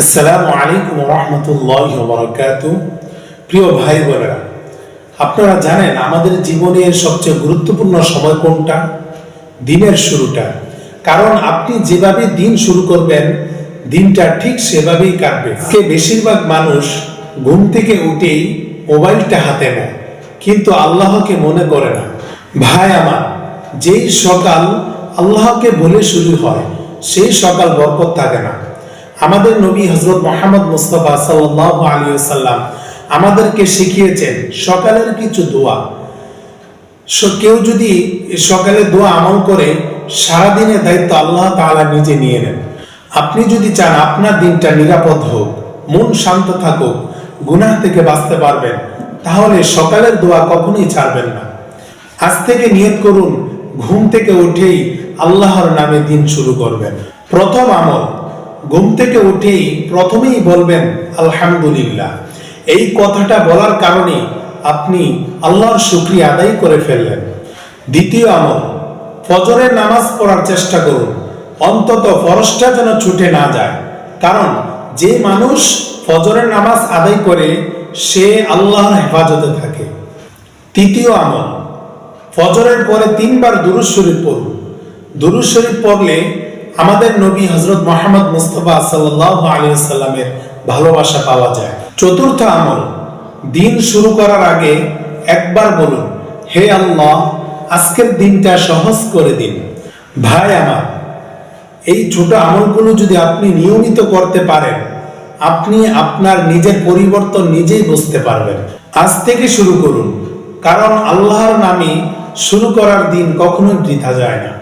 আসসালামু আলাইকুম রহমতুল্লাহ বরকাত। প্রিয় ভাই বোনেরা, আপনারা জানেন আমাদের জীবনের সবচেয়ে গুরুত্বপূর্ণ সময় কোনটা? দিনের শুরুটা। কারণ আপনি যেভাবে দিন শুরু করবেন, দিনটা ঠিক সেভাবেই কাটবে। কে বেশিরভাগ মানুষ ঘুম থেকে উঠেই মোবাইলটা হাতে নেয়, কিন্তু আল্লাহকে মনে করে না। ভাই আমার, যেই সকাল আল্লাহকে বলে শুরু হয়, সেই সকাল বরকত থাকে না। আমাদের নবী হজরত মোহাম্মদ মুস্তফা সাল্লাহ আলী সাল্লাম আমাদেরকে শিখিয়েছেন সকালের কিছু দোয়া। কেউ যদি সকালে দোয়া আমল করে, সারাদিনের দায়িত্ব আল্লাহ তাআলা নিজে নিয়ে নেন। আপনি যদি চান আপনার দিনটা নিরাপদ হোক, মন শান্ত থাকুক, গুনাহ থেকে বাঁচতে পারবেন, তাহলে সকালের দোয়া কখনোই ছাড়বেন না। আজ থেকে নিয়ত করুন, ঘুম থেকে উঠেই আল্লাহর নামে দিন শুরু করবেন। প্রথম আমল ঘুম থেকে উঠেই প্রথমেই বলবেন, আলহামদুলিল্লাহ। এই কথাটা বলার কারণে আপনি আল্লাহর শুক্রিয়া আদায় করে ফেললেন। দ্বিতীয় আমল, ফজরের নামাজ পড়ার চেষ্টা করুন। অন্তত ফরজটা যেন ছুটে না যায়। কারণ যে মানুষ ফজরের নামাজ আদায় করে, সে আল্লাহর হেফাজতে থাকে। তৃতীয় আমল, ফজরের পরে তিনবার দুরুজ শরীফ পড়ুন। দুরুজ শরীফ পড়লে আমাদের নবী হজরত মোহাম্মদ মুস্তফা সাল্লাহ আলী সাল্লামের ভালোবাসা পাওয়া যায়। চতুর্থ আমল, দিন শুরু করার আগে একবার বলুন, হে আল্লাহ, আজকের দিনটা সহজ করে দিন। ভাই আমার, এই ছোট আমলগুলো যদি আপনি নিয়মিত করতে পারেন, আপনি আপনার নিজের পরিবর্তন নিজেই বুঝতে পারবেন। আজ থেকে শুরু করুন, কারণ আল্লাহর নামে শুরু করার দিন কখনোই বৃথা যায় না।